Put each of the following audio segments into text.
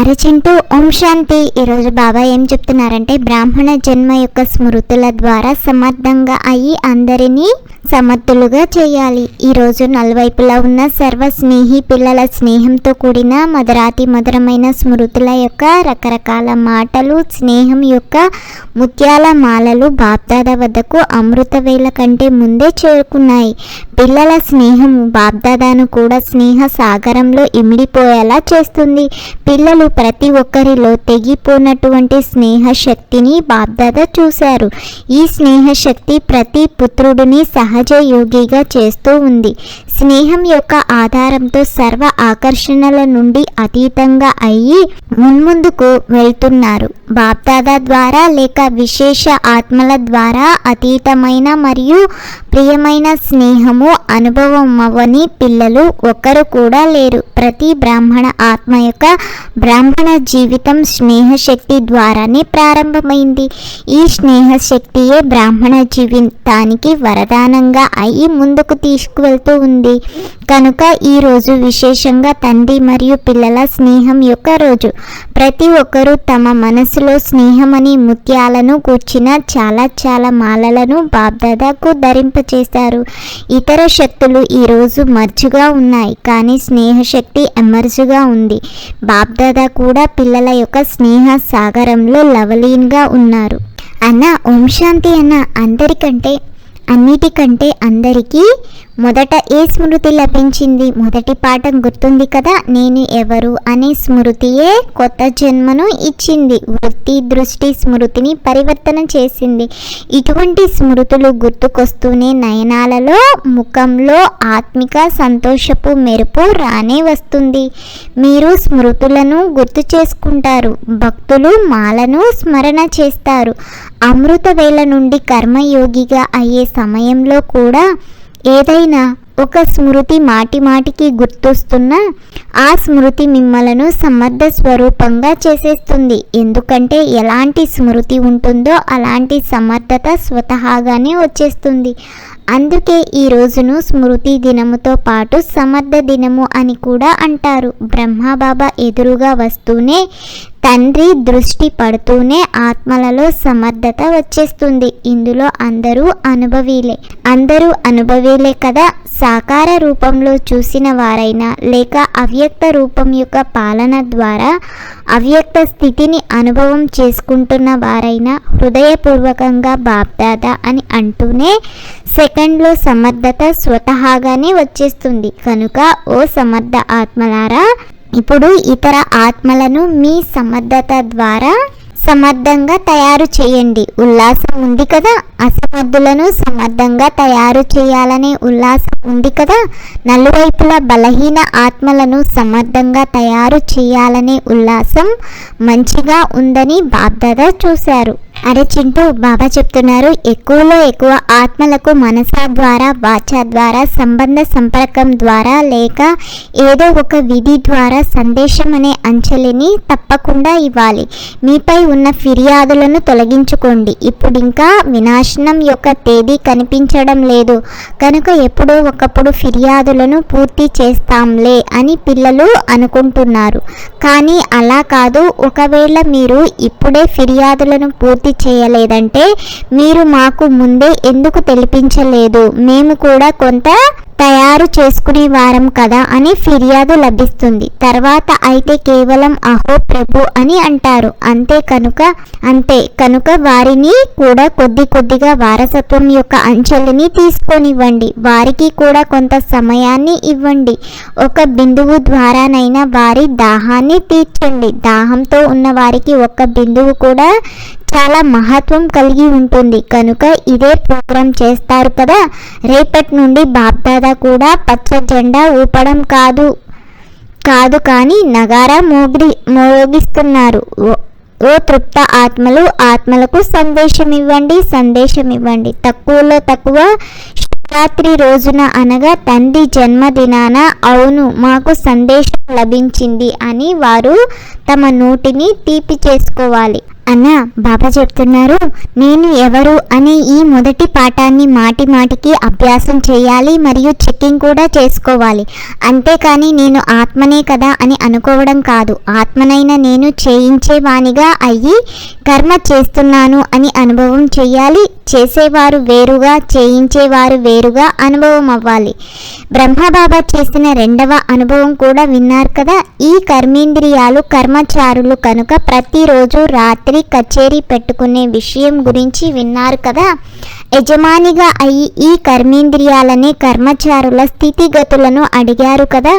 అరచింటూ ఓం శాంతి. ఈరోజు బాబా ఏం చెప్తున్నారంటే బ్రాహ్మణ జన్మ యొక్క స్మృతుల ద్వారా సమర్థంగా అయ్యి అందరినీ సమర్థులుగా చేయాలి. ఈరోజు నలువైపులా ఉన్న సర్వ స్నేహి పిల్లల స్నేహంతో కూడిన మధురాతి మధురమైన స్మృతుల యొక్క రకరకాల మాటలు స్నేహం యొక్క ముత్యాల మాలలు బాప్దాద వద్దకు అమృత వేళ కంటే ముందే చేరుకున్నాయి. పిల్లల స్నేహం బాప్దాదాను కూడా స్నేహ సాగరంలో ఇమిడిపోయేలా చేస్తుంది. పిల్లలు ప్రతి ఒక్కరిలో తెగిపోనటువంటి స్నేహ శక్తిని బాప్దాదా చూశారు. ఈ స్నేహశక్తి ప్రతి పుత్రుడిని సహజ యోగిగా చేస్తూ ఉంది. స్నేహం యొక్క ఆధారంతో సర్వ ఆకర్షణల నుండి అతీతంగా అయ్యి మున్ముందుకు వెళ్తున్నారు. బాప్దాదా ద్వారా లేక విశేష ఆత్మల ద్వారా అతీతమైన మరియు ప్రియమైన స్నేహము అనుభవం అవ్వని పిల్లలు ఒక్కరు కూడా లేరు. ప్రతి బ్రాహ్మణ ఆత్మ యొక్క బ్రాహ్మణ జీవితం స్నేహశక్తి ద్వారానే ప్రారంభమైంది. ఈ స్నేహశక్తియే బ్రాహ్మణ జీవితానికి వరదానంగా అయి ముందుకు తీసుకువెళ్తూ ఉంది. కనుక ఈ రోజు విశేషంగా తండ్రి మరియు పిల్లల స్నేహం యొక్క రోజు. ప్రతి ఒక్కరూ తమ మనసులో స్నేహమని ముత్యాలను కూర్చిన చాలా చాలా మాలలను బాబ్దాదాకు ధరింపచేశారు ఇతర శక్తులు ఈరోజు మర్చుగా ఉన్నాయి. కానీ స్నేహశక్తి ఎమర్జుగా ఉంది. బాబ్దాదా కూడా పిల్లల యొక్క స్నేహ సాగరంలో లవలీన్గా ఉన్నారు. అన్న ఓం శాంతి అన్న అందరికంటే అన్నిటికంటే అందరికీ మొదట ఏ స్మృతి లభించింది? మొదటి పాఠం గుర్తుంది కదా నేను ఎవరు అనే స్మృతియే కొత్త జన్మను ఇచ్చింది. వృత్తి దృష్టి స్మృతిని పరివర్తన చేసింది. ఇటువంటి స్మృతులు గుర్తుకొస్తూనే నయనాలలో ముఖంలో ఆత్మిక సంతోషపు మెరుపు రానే వస్తుంది. మీరు స్మృతులను గుర్తు చేసుకుంటారు. భక్తులు మాలను స్మరణ చేస్తారు. అమృత వేళ నుండి కర్మయోగిగా అయ్యే సమయంలో కూడా ఏదైనా ఒక స్మృతి మాటి మాటికి గుర్తొస్తున్నా ఆ స్మృతి మిమ్మలను సమర్థ స్వరూపంగా చేసేస్తుంది. ఎందుకంటే ఎలాంటి స్మృతి ఉంటుందో అలాంటి సమర్థత స్వతహాగానే వచ్చేస్తుంది. అందుకే ఈ రోజును స్మృతి దినముతో పాటు సమర్థ దినము అని కూడా అంటారు. బ్రహ్మబాబా ఎదురుగా వస్తూనే తండ్రి దృష్టి పడుతూనే ఆత్మలలో సమర్థత వచ్చేస్తుంది. ఇందులో అందరూ అనుభవీలే. అందరూ అనుభవీలే కదా. సాకార రూపంలో చూసిన వారైనా లేక అవ్యక్త రూపం యొక్క పాలన ద్వారా అవ్యక్త స్థితిని అనుభవం చేసుకుంటున్న వారైనా హృదయపూర్వకంగా బాప్దాదా అని అంటూనే సెకండ్లో సమర్థత స్వతహాగానే వచ్చేస్తుంది. కనుక ఓ సమర్థ ఆత్మలారా ఇప్పుడు ఇతర ఆత్మలను మీ సమర్థత ద్వారా సమర్థంగా తయారు చేయండి. ఉల్లాసం ఉంది కదా? అసమర్థులను సమర్థంగా తయారు చేయాలనే ఉల్లాసం ఉంది కదా? నలువైపుల బలహీన ఆత్మలను సమర్థంగా తయారు చేయాలనే ఉల్లాసం మంచిగా ఉందని బాధ్యత చూశారు. అరే చింటూ బాబా చెప్తున్నారు ఎక్కువలో ఎక్కువ ఆత్మలకు మనస ద్వారా వాచ ద్వారా సంబంధ సంపర్కం ద్వారా లేక ఏదో ఒక విధి ద్వారా సందేశం అనే అంచెలిని తప్పకుండా ఇవ్వాలి. మీపై ఉన్న ఫిర్యాదులను తొలగించుకోండి. ఇప్పుడు ఇంకా వినాశనం యొక్క తేదీ కనిపించడం లేదు. కనుక ఎప్పుడో ఒకప్పుడు ఫిర్యాదులను పూర్తి చేస్తాంలే అని పిల్లలు అనుకుంటున్నారు. కానీ అలా కాదు. ఒకవేళ మీరు ఇప్పుడే ఫిర్యాదులను పూర్తి చేయలేదంటే మీరు మాకు ముందే ఎందుకు తెలిపించలేదు? మేము కూడా కొంత తయారు చేసుకునే వారం కదా అని ఫిర్యాదు లభిస్తుంది. తర్వాత అయితే కేవలం అహో ప్రభు అని అంటారు. అంతే కనుక అంతే కనుక వారిని కూడా కొద్ది కొద్దిగా వారసత్వం యొక్క అంచెలని తీసుకొనివ్వండి. వారికి కూడా కొంత సమయాన్ని ఇవ్వండి. ఒక బిందువు ద్వారానైనా వారి దాహాన్ని తీర్చండి. దాహంతో ఉన్న వారికి ఒక బిందువు కూడా చాలా మహత్వం కలిగి ఉంటుంది. కనుక ఇదే ప్రోగ్రాం చేస్తారు కదా. రేపటి నుండి బాప్దాద కూడా పచ్చ జెండా ఊపడం కాదు కాదు కానీ నగారా మోగి మోగిస్తున్నారు. ఓ- ఓ తృప్త ఆత్మలు ఆత్మలకు సందేశం ఇవ్వండి సందేశం ఇవ్వండి తక్కువలో తక్కువ శివరాత్రి రోజున అనగా తండ్రి జన్మదినాన అవును మాకు సందేశం లభించింది అని వారు తమ నోటిని తీపి చేసుకోవాలి. అన్న బాబా చెప్తున్నారు నేను ఎవరు అనే ఈ మొదటి పాఠాన్ని మాటి మాటికి అభ్యాసం చేయాలి మరియు చెక్కింగ్ కూడా చేసుకోవాలి. అంతేకాని నేను ఆత్మనే కదా అని అనుకోవడం కాదు. ఆత్మనైన నేను చేయించేవానిగా అయ్యి కర్మ చేస్తున్నాను అని అనుభవం చేయాలి. చేసేవారు వేరుగా చేయించేవారు వేరుగా అనుభవం అవ్వాలి. బ్రహ్మబాబా చేసిన రెండవ అనుభవం కూడా విన్నారు కదా. ఈ కర్మేంద్రియాలు కర్మచారులు కనుక ప్రతిరోజు రాత్రి కచేరీ పెట్టుకునే విషయం గురించి విన్నారు కదా? యజమానిగా అయి ఈ కర్మేంద్రియాలని కర్మచారుల స్థితిగతులను అడిగారు కదా?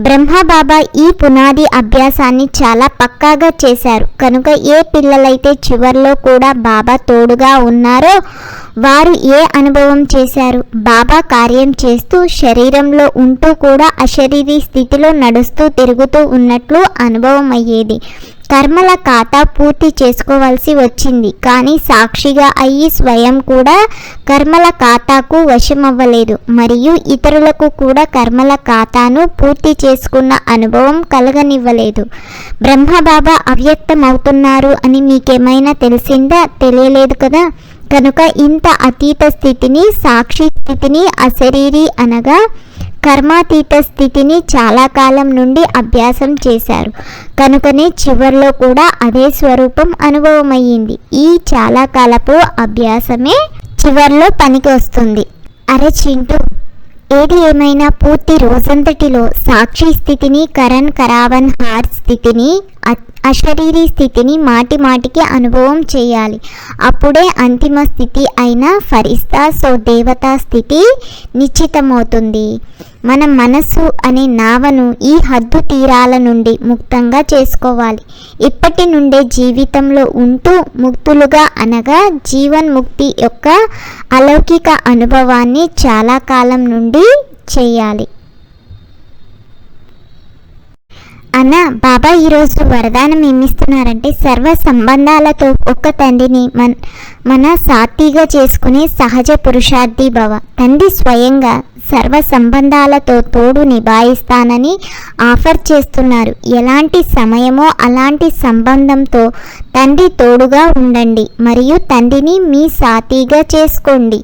బ్రహ్మబాబా ఈ పునాది అభ్యాసాన్ని చాలా పక్కాగా చేశారు. కనుక ఏ పిల్లలైతే చివర్లో కూడా బాబా తోడుగా ఉన్నారో వారు ఏ అనుభవం చేశారు? బాబా కార్యం చేస్తూ శరీరంలో ఉంటూ కూడా అశరీరీ స్థితిలో నడుస్తూ తిరుగుతూ ఉన్నట్లు అనుభవం అయ్యేది కర్మల ఖాతా పూర్తి చేసుకోవాల్సి వచ్చింది. కానీ సాక్షిగా అయ్యి స్వయం కూడా కర్మల ఖాతాకు వశమవ్వలేదు. మరియు ఇతరులకు కూడా కర్మల ఖాతాను పూర్తి చేసుకున్న అనుభవం కలగనివ్వలేదు. బ్రహ్మబాబా అవ్యక్తమవుతున్నారు అని మీకేమైనా తెలిసిందా? తెలియలేదు కదా? కనుక ఇంత అతీత స్థితిని సాక్షి స్థితిని అశరీరి అనగా కర్మాతీత స్థితిని చాలా కాలం నుండి అభ్యాసం చేశారు. కనుకనే చివరిలో కూడా అదే స్వరూపం అనుభవమయ్యింది. ఈ చాలా కాలపు అభ్యాసమే చివరిలో పనికి వస్తుంది. అరే చింటూ ఏది ఏమైనా పూర్తి రోజంతటిలో సాక్షి స్థితిని కరణ్ కరావన్ హార్ స్థితిని అశరీరీ స్థితిని మాటి మాటికి అనుభవం చేయాలి. అప్పుడే అంతిమ స్థితి అయిన ఫరిస్తా సో దేవతా స్థితి నిశ్చితమవుతుంది. మన మనస్సు అనే నావను ఈ హద్దు తీరాల నుండి ముక్తంగా చేసుకోవాలి. ఇప్పటి నుండే జీవితంలో ఉంటూ ముక్తులుగా అనగా జీవన్ముక్తి యొక్క అలౌకిక అనుభవాన్ని చాలా కాలం నుండి చేయాలి. అన్న బాబా ఈరోజు వరదానం ఏమిస్తున్నారంటే సర్వ సంబంధాలతో ఒక్క తండ్రిని మన మన సాతిగా చేసుకునే సహజ పురుషార్థి భవ. తండ్రి స్వయంగా సర్వ సంబంధాలతో తోడు నిభాయిస్తానని ఆఫర్ చేస్తున్నారు. ఎలాంటి సమయమో అలాంటి సంబంధంతో తండ్రి తోడుగా ఉండండి మరియు తండ్రిని మీ సాతీగా చేసుకోండి.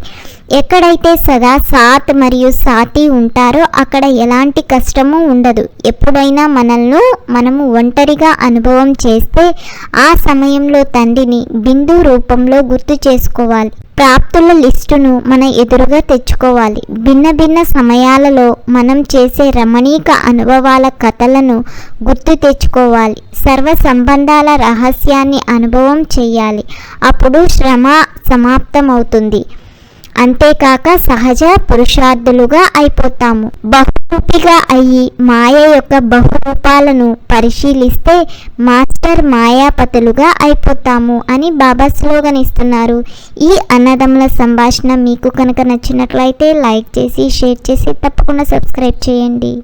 ఎక్కడైతే సదా సాత్ మరియు సాతి ఉంటారో అక్కడ ఎలాంటి కష్టము ఉండదు. ఎప్పుడైనా మనల్ని మనము ఒంటరిగా అనుభవం చేస్తే ఆ సమయంలో తండ్రిని బిందు రూపంలో గుర్తు చేసుకోవాలి. ప్రాప్తుల లిస్టును మన ఎదురుగా తెచ్చుకోవాలి. భిన్న భిన్న సమయాలలో మనం చేసే రమణీక అనుభవాల కథలను గుర్తు తెచ్చుకోవాలి. సర్వ సంబంధాల రహస్యాన్ని అనుభవం చేయాలి. అప్పుడు శ్రమ సమాప్తమవుతుంది. అంతేకాక సహజ పురుషార్థులుగా అయిపోతాము. బహురూపిగా అయ్యి మాయ యొక్క బహురూపాలను పరిశీలిస్తే మాస్టర్ మాయాపతులుగా అయిపోతాము అని బాబా స్లోగన్ ఇస్తున్నారు ఈ అన్నదమ్ముల సంభాషణ మీకు కనుక నచ్చినట్లయితే లైక్ చేసి షేర్ చేసి తప్పకుండా సబ్స్క్రైబ్ చేయండి.